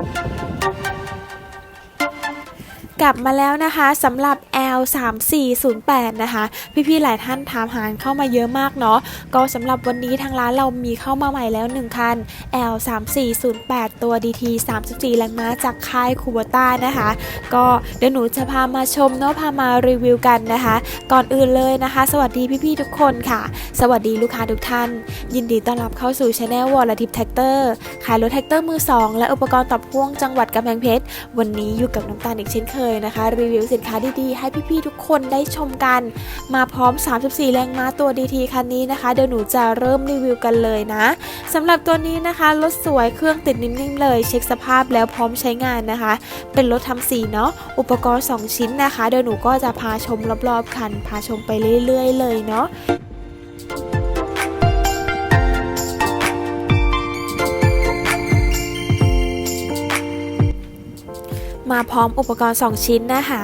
Thank you. กลับมาแล้วนะคะสำหรับ L 3 4 0 8 นะคะพี่ๆหลายท่านถามหาเข้ามาเยอะมากเนาะก็สำหรับวันนี้ทางร้านเรามีเข้ามาใหม่แล้ว 1 คัน L 3 4 0 8 ตัว DT 34แรงม้าจากค่ายคูบต้านะคะ ก็เดี๋ยวหนูจะพามาชมเนาะพามารีวิวกันนะคะ ก่อนอื่นเลยนะคะ สวัสดีพี่ๆทุกคนค่ะ สวัสดีลูกค้าทุกท่าน ยินดีต้อนรับเข้าสู่ช anel วอลทิปแท็กเตอร์ขายรถแท็กเตอร์มือสองและอุปกรณ์ตับพ่วงจังหวัดกำแพงเพชรวันนี้อยู่กับน้ำตาลอีกเช่นเคยนะคะ รีวิวสินค้าดีๆ ให้พี่ๆทุกคนได้ชมกัน มาพร้อม 34 แรงม้าตัว DT คันนี้นะคะ เดี๋ยวหนูจะเริ่มรีวิวกันเลยนะสำหรับตัวนี้นะคะรถสวยเครื่องติดนิ่มๆเลย เช็คสภาพแล้วพร้อมใช้งานนะคะ เป็นรถทำสีเนาะอุปกรณ์ 2 ชิ้นนะคะ เดี๋ยวหนูก็จะพาชมรอบๆคัน พาชมไปเรื่อยๆ เลยเนาะ มาพร้อมอุปกรณ์ 2 ชิ้นนะคะ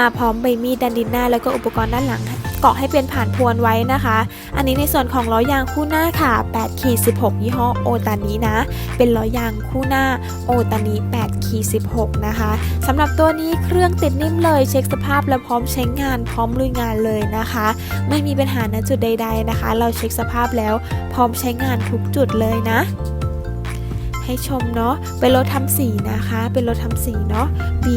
มาพร้อมใบมีดดันดินหน้า แล้วก็อุปกรณ์ด้านหลังเกาะให้เป็นผ่านพวนไว้นะคะ อันนี้ในส่วนของล้อยางคู่หน้าค่ะ8ขีด16 ยี่ห้อโอตานี้นะ เป็นล้อยางคู่หน้าโอตานี้8ขีด16 นะคะสำหรับตัวนี้เครื่องติดนิ่มเลยเช็คสภาพและพร้อมใช้งานพร้อมลุยงานเลยนะคะ ไม่มีปัญหาณจุดใด ๆนะคะ เราเช็คสภาพแล้วพร้อมใช้งานทุกจุดเลยนะ ให้ชมเนาะ เป็นรถทำสีนะคะ เป็นรถทำสีเนาะปี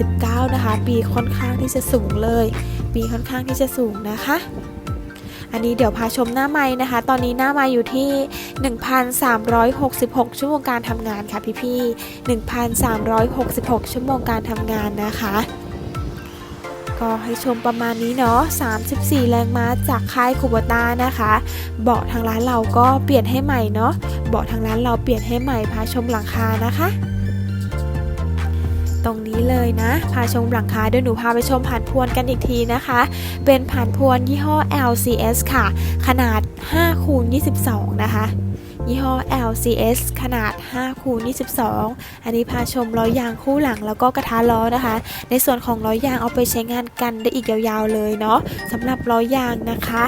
49 นะคะปีค่อนข้างที่จะสูงเลยปีค่อนข้างที่จะสูงนะคะ อันนี้เดี๋ยวพาชมหน้าไม้นะคะ ตอนนี้หน้าไม้อยู่ที่ 1,366 ชั่วโมงการทำงานค่ะพี่ๆ 1,366 ชั่วโมงการทำงานนะคะ ก็ให้ชมประมาณนี้เนาะ 34 แรงม้าจากค่ายคูบต้านะคะ เบาะทางร้านเราก็เปลี่ยนให้ใหม่เนาะ เบาะทางร้านเราเปลี่ยนให้ใหม่พาชมหลังคานะคะ ตรงนี้เลยนะ พาชมหลังคาเดี๋ยวหนูพาไปชมผ่านพวนกันอีกทีนะคะ เป็นผ่านพวนยี่ห้อ LCS ค่ะ ขนาด5คูณ22 นะคะ ยี่ห้อ LCS ขนาด5คูณ22 อันนี้พาชมล้อยางคู่หลังแล้วก็กระทะล้อนะคะ ในส่วนของล้อยางเอาไปใช้งานกันได้อีกยาวๆเลยเนาะสำหรับล้อยางนะคะ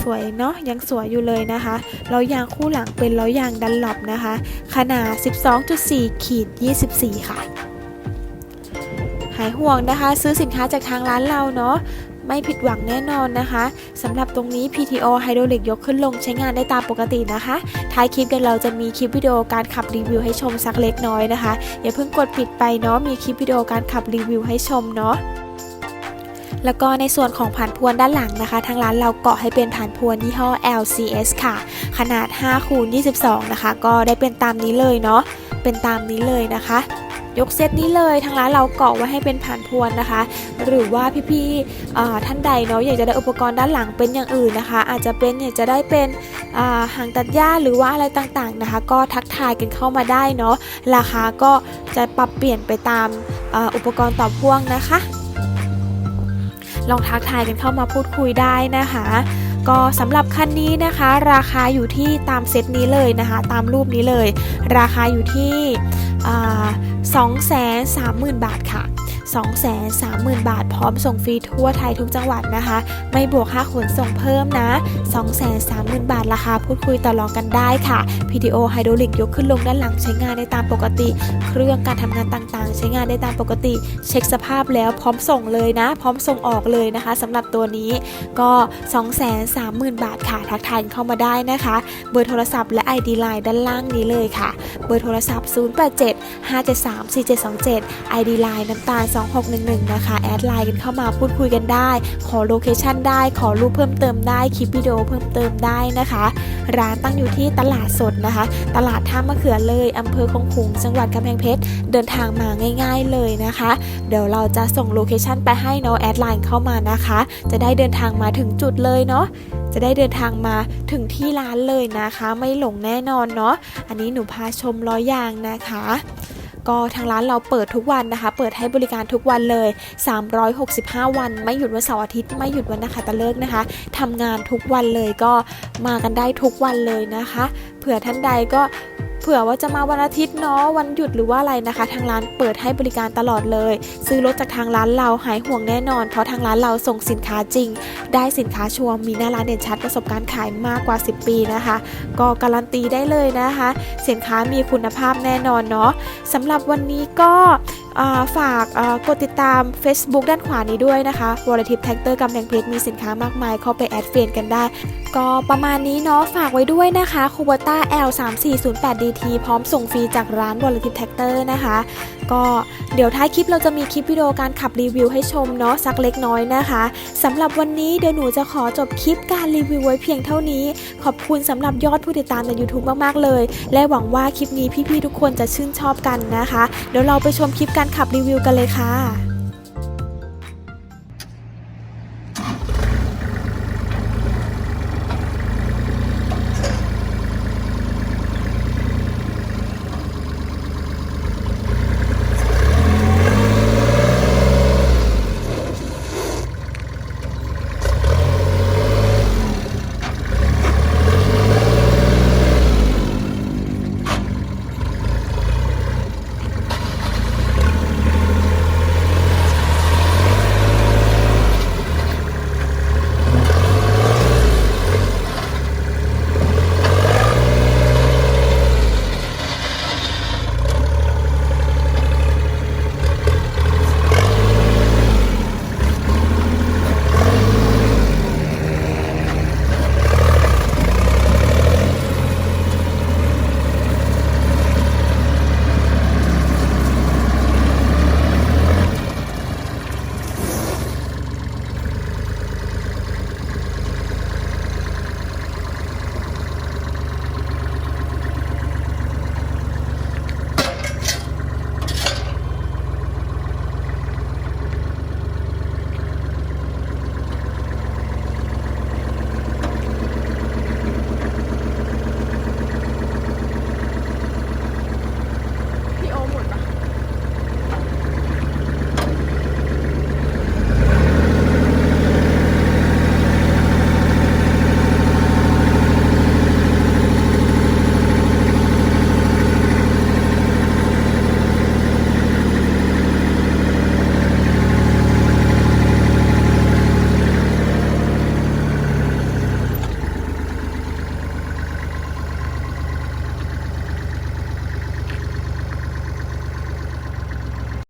สวยเนาะยังสวยอยู่เลยนะคะล้อยางคู่หลังเป็นล้อยางดันหลบนะคะ ขนาด 12.4ขีด24 ค่ะหายห่วงนะคะ ซื้อสินค้าจากทางร้านเราเนาะ ไม่ผิดหวังแน่นอนนะคะสำหรับตรงนี้ PTO ไฮดรอลิกยกขึ้นลงใช้งานได้ตามปกตินะคะ ท้ายคลิปเดี๋ยวเราจะมีคลิปวิดีโอการขับรีวิวให้ชมสักเล็กน้อยนะคะ อย่าเพิ่งกดปิดไปเนาะมีคลิปวิดีโอการขับรีวิวให้ชมเนาะแล้วก็ในส่วนของผ่านพวนด้านหลังนะคะ ทางร้านเราเกาะให้เป็นผ่านพวนยี่ห้อ LCS ค่ะ ขนาด5คูณ22 นะคะ ก็ได้เป็นตามนี้เลยเนาะเป็นตามนี้เลยนะคะ ยกเซตนี้เลยทางร้านเราเกาะไว้ให้เป็นผ่านพวนนะคะ หรือว่าพี่ๆท่านใดเนาะอยากจะได้อุปกรณ์ด้านหลังเป็นอย่างอื่นนะคะ อาจจะเป็นอยากจะได้เป็นหางตัดหญ้าหรือว่าอะไรต่างๆนะคะ ก็ทักทายกันเข้ามาได้เนาะราคาก็จะปรับเปลี่ยนไปตามออุปกรณ์ต่อพ่วงนะคะ ลองทักทายกันเข้ามาพูดคุยได้นะคะก็สำหรับคันนี้นะคะ ราคาอยู่ที่ตามเซตนี้เลยนะคะ ตามรูปนี้เลย ราคาอยู่ที่ สองแสนสามหมื่นบาทค่ะ 230,000 บาท พร้อมส่งฟรีทั่วไทยทุกจังหวัดนะคะ ไม่บวกค่าขนส่งเพิ่มนะ 230,000 บาทราคาพูดคุยต่อรองกันได้ค่ะ PTO ไฮดรอลิกยกขึ้นลงด้านหลังใช้งานได้ตามปกติ เครื่องการทำงานต่างๆ ใช้งานได้ตามปกติ เช็คสภาพแล้วพร้อมส่งเลยนะ พร้อมส่งออกเลยนะคะสำหรับตัวนี้ก็ 230,000 บาทค่ะ ทักทายเข้ามาได้นะคะ เบอร์โทรศัพท์และ ID Line ด้านล่างนี้เลยค่ะ เบอร์โทรศัพท์ 087 573 4727 ID Line น้ำตาล2611 นะคะ แอดไลน์กันเข้ามาพูดคุยกันได้ ขอโลเคชันได้ ขอรูปเพิ่มเติมได้ คลิปวิดีโอเพิ่มเติมได้นะคะ ร้านตั้งอยู่ที่ตลาดสดนะคะ ตลาดท่ามะเขือเลยอำเภอคงคุงจังหวัดกำแพงเพชร เดินทางมาง่าย ๆเลยนะคะ เดี๋ยวเราจะส่งโลเคชันไปให้เนาะแอดไลน์เข้ามานะคะ จะได้เดินทางมาถึงจุดเลยเนาะจะได้เดินทางมาถึงที่ร้านเลยนะคะ ไม่หลงแน่นอนเนาะอันนี้หนูพาชมล้อยางนะคะ ก็ทางร้านเราเปิดทุกวันนะคะ เปิดให้บริการทุกวันเลย 365 วัน ไม่หยุดวันเสาร์อาทิตย์ ไม่หยุดวันนะคะตะเลิกนะคะทำงานทุกวันเลยก็มากันได้ทุกวันเลยนะคะ เผื่อท่านใดก็ เผื่อว่าจะมาวันอาทิตย์เนาะวันหยุดหรือว่าอะไรนะคะ ทางร้านเปิดให้บริการตลอดเลย ซื้อรถจากทางร้านเราหายห่วงแน่นอน เพราะทางร้านเราส่งสินค้าจริง ได้สินค้าชัวร์มีหน้าร้านเด่นชัดประสบการณ์ขายมากกว่า 10 ปีนะคะ ก็การันตีได้เลยนะคะ สินค้ามีคุณภาพแน่นอนเนาะสำหรับวันนี้ก็าฝากากดติดตาม Facebook ด้านขวานี้ด้วยนะคะ w a l l e t i p Tractor กำแพงเพชรมีสินค้ามากมายเข้าไปแอดเฟรนกันได้ ก็ประมาณนี้เนาะฝากไว้ด้วยนะคะ k u b o t a L 3 4 0 8 DT พร้อมส่งฟรีจากร้าน w a l l e t i p Tractor นะคะ ก็เดี๋ยวท้ายคลิปเราจะมีคลิปวิดีโอการขับรีวิวให้ชมเนาะสักเล็กน้อยนะคะสำหรับวันนี้เดี๋ยวหนูจะขอจบคลิปการรีวิวไว้เพียงเท่านี้ ขอบคุณสำหรับยอดผู้ติดตามใน YouTube มากๆเลย และหวังว่าคลิปนี้พี่ๆทุกคนจะชื่นชอบกันนะคะ เดี๋ยวเราไปชมคลิปการขับรีวิวกันเลยค่ะ